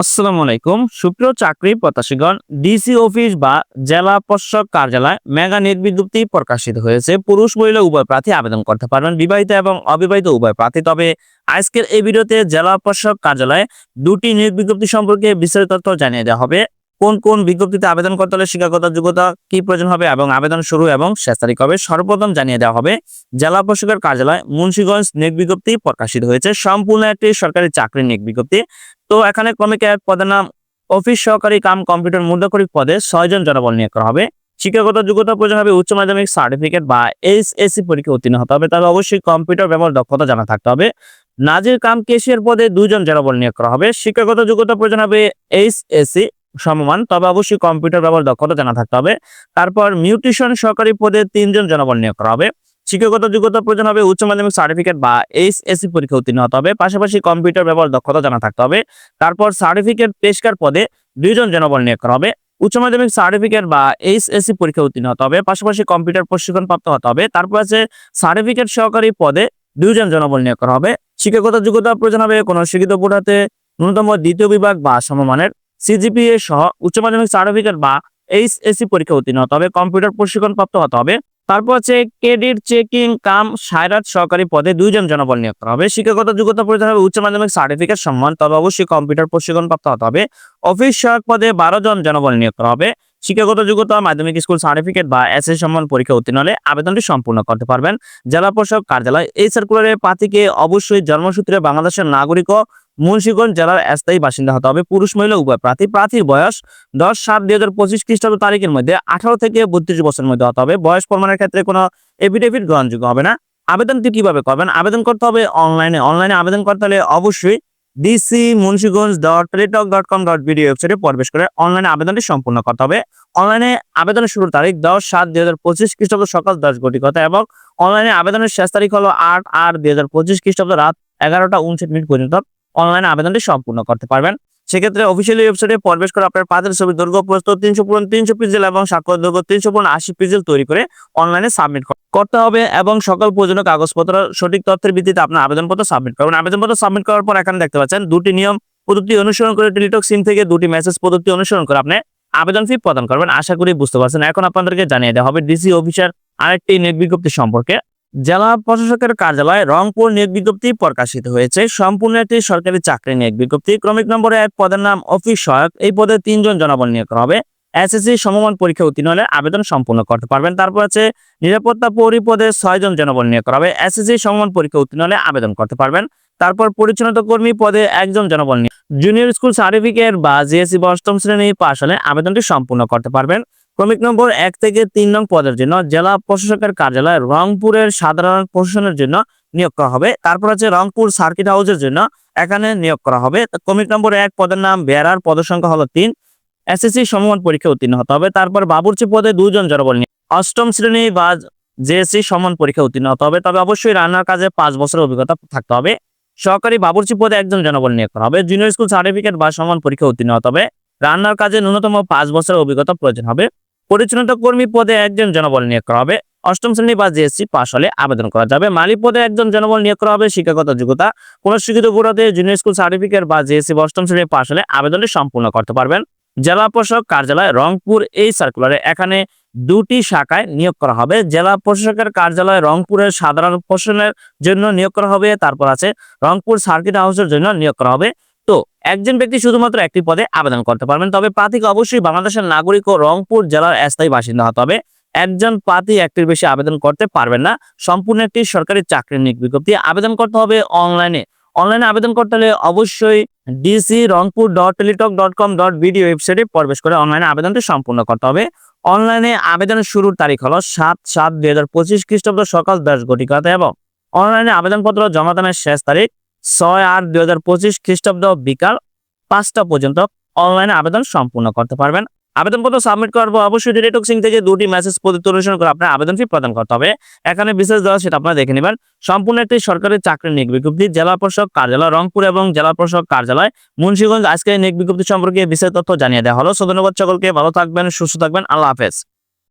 আসসালামু আলাইকুম। সুপ্রিয় চাকরি প্রত্যাশীগণ, ডিসি অফিস বা জেলা প্রশাসক কার্যালয় মেগা নেট বিজ্ঞপ্তি প্রকাশিত হয়েছে। পুরুষ, মহিলা, উভয় প্রার্থী আবেদন করতে পারবেন, বিবাহিত এবং অবিবাহিত উভয় প্রার্থী। তবে আজকের এই ভিডিওতে জেলা প্রশাসক কার্যালয়ে দুটি নিয়োগ বিজ্ঞপ্তি সম্পর্কে বিস্তারিত তথ্য জানিয়ে দেওয়া হবে। কোন কোন বিজ্ঞপ্তিতে আবেদন করতে হলে শিক্ষাগত যোগ্যতা কি প্রয়োজন হবে এবং আবেদন শুরু এবং শেষ তারিখ হবে? সর্বপ্রথম জানিয়ে দেওয়া হবে, জেলা প্রশাসকের কার্যালয় মুন্সিগঞ্জ নিয়োগ বিজ্ঞপ্তি প্রকাশিত হয়েছে। সম্পূর্ণ একটি সরকারি চাকরি নিয়োগ বিজ্ঞপ্তি। তো এখানে ক্রমিক এক পদের নাম, অফিস সহকারী কাম কম্পিউটার মুদ্রাকরিক পদে ছয়জন জনবল নিয়োগ করা হবে। শিক্ষাগত যোগ্যতা প্রয়োজন হবে উচ্চ মাধ্যমিক সার্টিফিকেট বা এস এইচএসসি পরীক্ষা উত্তীর্ণ হতে হবে। তবে অবশ্যই কম্পিউটার ব্যবহার দক্ষতা জানা থাকতে হবে। নাজির কাম কেশিয়ার পদে দুজন জনবল নিয়োগ করা হবে। শিক্ষাগত যোগ্যতা প্রয়োজন হবে এইচ এইচএসসি সমমান, তবে অবশ্যই কম্পিউটার ব্যবহার দক্ষতা জানা থাকতে হবে। তারপর মিউটিশন সহকারী পদে তিনজন জনবল নিয়োগ করা হবে। শিক্ষাগত যোগ্যতা প্রয়োজন হবে, উচ্চ মাধ্যমিক সার্টিফিকেট বা এইচএসসি পরীক্ষা উত্তীর্ণ হতে হবে। পাশাপাশি কম্পিউটার ব্যবহার দক্ষতা জানা থাকতে হবে। তারপর সার্টিফিকেট পেশকার পদে দুইজন জনবল নিয়োগ করা হবে। উচ্চ মাধ্যমিক সার্টিফিকেট বা এইচএসসি পরীক্ষা উত্তীর্ণ হতে হবে। পাশাপাশি কম্পিউটার প্রশিক্ষণ প্রাপ্ত হতে হবে। তারপর আছে সার্টিফিকেট সহকারী পদে দুইজন জনবল নিয়োগ করা হবে। শিক্ষাগত যোগ্যতা প্রয়োজন হবে কোনো শিক্ষিত বোর্ডাতে ন্যূনতম দ্বিতীয় বিভাগ বা সমমানের। সিজিপিএ সহ উচ্চ মাধ্যমিক সার্টিফিকেট বা এইচএসসি পরীক্ষা উত্তীর্ণ হতে হবে। কম্পিউটার প্রশিক্ষণ প্রাপ্ত হতে হবে। তারপর হচ্ছে ক্রেডিট চেকিং কাম, সায়রাত সহকারী পদে দুইজন জনবল নিয়োগ করা হবে। শিক্ষাগত যোগ্যতা প্রয়োজন হবে উচ্চ মাধ্যমিক সার্টিফিকেট সম্মান, তবে অবশ্যই কম্পিউটার প্রশিক্ষণ প্রাপ্ত হতে হবে। অফিস সহায়ক পদে বারো জন জনবল নিয়োগ করা হবে। শিক্ষাগত যোগ্যতা, মাধ্যমিক স্কুল সার্টিফিকেট বা এসএস সম্মান পরীক্ষা উত্তীর্ণ হলে আবেদনটি সম্পূর্ণ করতে পারবেন। জেলা প্রশাসক, কার্যালয়, এই সার্কুলারে প্রার্থীকে অবশ্যই জন্মসূত্রে বাংলাদেশের নাগরিক মুন্সিগঞ্জ জেলার স্থায়ী বাসিন্দা হতে হবে। পুরুষ মহিলা, উভয় প্রার্থী। প্রার্থীর বয়স দশ সাত দুই হাজার পঁচিশ খ্রিস্টাব্দ তারিখের মধ্যে আঠারো থেকে বত্রিশ বছরের মধ্যে হতে হবে। বয়স প্রমাণের ক্ষেত্রে কোনো এফিডেভিট গ্রহণযোগ্য হবে না। আবেদনটি কীভাবে করবেন? আবেদন করতে হবে অনলাইনে অনলাইনে আবেদন করতে হলে অবশ্যই DC Munshiganj dot Teletalk dot com dot video ওয়েবসাইটে প্রবেশ করে অনলাইনে আবেদনটি সম্পূর্ণ করতে হবে। অনলাইনে আবেদনের শুরুর তারিখ দশ সাত দুই হাজার পঁচিশ খ্রিস্টাব্দ সকাল দশ ঘটিকতা এবং অনলাইনে আবেদনের শেষ তারিখ হলো আট আট দুই হাজার পঁচিশ খ্রিস্টাব্দ রাত এগারোটা উনষাট মিনিট পর্যন্ত। অনলাইনে আবেদনটি সম্পূর্ণ করতে পারবেন। সেক্ষেত্রে অফিসিয়ালি ওয়েবসাইটে প্রবেশ করে আপনার পাঁচের ছবি দৈর্ঘ্য প্রস্তুত তিনশো পূরণ, তিনশো পিক্সেল এবং স্বাক্ষর দৈর্ঘ্য তিনশো পূরণ, আশি পিক্সেল তৈরি করে অনলাইনে সাবমিট করতে হবে এবং সকল প্রয়োজনীয় কাগজপত্র, সঠিক তথ্যের ভিত্তিতে আপনার আবেদনপত্র সাবমিট করবেন। আবেদনপত্র সাবমিট করার পর এখানে দেখতে পাচ্ছেন দুটি নিয়ম পদ্ধতি অনুসরণ করে টেলিটক সিম থেকে দুটি মেসেজ পদ্ধতি অনুসরণ করে আপনি আবেদন ফি প্রদান করবেন। আশা করি বুঝতে পারছেন। এখন আপনাদেরকে জানিয়ে দেওয়া হবে ডিসি অফিসার আরেকটি নিয়োগ বিজ্ঞপ্তি সম্পর্কে। জেলা প্রশাসকের কার্যালয় রংপুর নিয়োগ বিজ্ঞপ্তি প্রকাশিত হয়েছে। সম্পূর্ণ একটি সরকারি চাকরি নিয়োগ বিজ্ঞপ্তি। ক্রমিক নম্বরে এক পদের নাম অফিস সহায়ক। এই পদে তিনজন জনবল নিয়োগ করা হবে। এসএসসি সমমান পরীক্ষা উত্তীর্ণ হলে আবেদন সম্পূর্ণ করতে পারবেন। তারপর আছে নিরাপত্তা পৌরী পদে ছয়জন জনবল নিয়োগ করা হবে। এসএসসি সমমান পরীক্ষা উত্তীর্ণ হলে আবেদন করতে পারবেন। তারপর পরিচ্ছন্নতা কর্মী পদে একজন জনবল নিয়োগ। জুনিয়র স্কুল সার্টিফিকেট বা জিএসসি অষ্টম শ্রেণি পাশ হলে আবেদনটি সম্পূর্ণ করতে পারবেন। ক্রমিক নম্বর এক থেকে তিন নং পদের জন্য জেলা প্রশাসকের কার্যালয় রংপুরের সাধারণ প্রশাসনের জন্য নিয়োগ করা হবে। তারপর আছে রংপুর সার্কিট হাউসের জন্য এখানে নিয়োগ করা হবে। ক্রমিক নম্বর এক পদের নাম বেয়ারার, পদের সংখ্যা হলো তিন। এসএসসি সমমান পরীক্ষা উত্তীর্ণ হতে হবে। তারপর বাবুর্চি পদে দুজন জনবল নিয়ে অষ্টম শ্রেণি বা জেএসসি সমান পরীক্ষা উত্তীর্ণ হতে হবে। তবে অবশ্যই রান্নার কাজে পাঁচ বছরের অভিজ্ঞতা থাকতে হবে। সহকারী বাবুর্চি পদে একজন জনবল নিয়োগ করা হবে। জুনিয়র স্কুল সার্টিফিকেট বা সমান পরীক্ষা উত্তীর্ণ হতে হবে। রান্নার কাজে ন্যূনতম পাঁচ বছরের অভিজ্ঞতা প্রয়োজন হবে। পরিচ্ছন্নতা কর্মী পদে একজন জনবল নিয়োগ করা হবে। অষ্টম শ্রেণি বা জিএসসি পাশ হলে আবেদন করা যাবে। মালিক পদে একজন জনবল নিয়োগ করা হবে। শিক্ষাগত যোগ্যতা, কোন শিক্ষিত বোর্ডে জুনিয়র স্কুল সার্টিফিকেট বা জিএসসি বা অষ্টম শ্রেণি পাশ হলে আবেদনটি সম্পূর্ণ করতে পারবেন। জেলা প্রশাসক কার্যালয় রংপুর এই সার্কুলারে এখানে দুটি শাখায় নিয়োগ করা হবে। জেলা প্রশাসকের কার্যালয় রংপুরের সাধারণ প্রশাসনের জন্য নিয়োগ করা হবে। তারপর আছে রংপুর সার্কিট হাউসের জন্য নিয়োগ করা হবে। তো একজন ব্যক্তি শুধুমাত্র একটি পদে আবেদন করতে পারবেন। তবে প্রার্থীকে অবশ্যই বাংলাদেশের নাগরিক ও রংপুর জেলার স্থায়ী বাসিন্দা হতে হবে। একজন প্রার্থী একটির বেশি আবেদন করতে পারবেন না। সম্পূর্ণ একটি সরকারি চাকরির নিয়োগ বিজ্ঞপ্তি আবেদন করতে হবে অনলাইনে। অনলাইনে আবেদন করতে হলে অবশ্যই DC Rangpur dot Teletalk dot com dot video ওয়েবসাইটে প্রবেশ করে অনলাইনে আবেদনটি সম্পূর্ণ করতে হবে। অনলাইনে আবেদনের শুরুর তারিখ হলো সাত সাত দুই হাজার পঁচিশ খ্রিস্টাব্দ সকাল দশ ঘটিকাতে এবং অনলাইনে আবেদনপত্র জমা দানের শেষ তারিখ ছয় আট দুই হাজার পঁচিশ খ্রিস্টাব্দ বিকাল পাঁচটা পর্যন্ত অনলাইনে আবেদন সম্পূর্ণ করতে পারবেন। আবেদনপত্র সাবমিট পর অবশ্যই ডিরেক্টক সিং থেকে দুটি মেসেজ অনুসরণ করে আপনার আবেদন ফি প্রদান করতে হবে। এখানে বিশেষ দেওয়া সেটা আপনারা দেখে নেবেন। সম্পূর্ণ একটি সরকারি চাকরি নিয়োগ বিজ্ঞপ্তি, জেলা প্রশাসক কার্যালয়, রংপুর এবং জেলা প্রশাসক কার্যালয়, মুন্সিগঞ্জ আজকে নিয়োগ বিজ্ঞপ্তি সম্পর্কে বিশেষ তথ্য জানিয়ে দেওয়া হলো। সো ধন্যবাদ সকলকে ভালো থাকবেন, সুস্থ থাকবেন। আল্লাহ হাফেজ।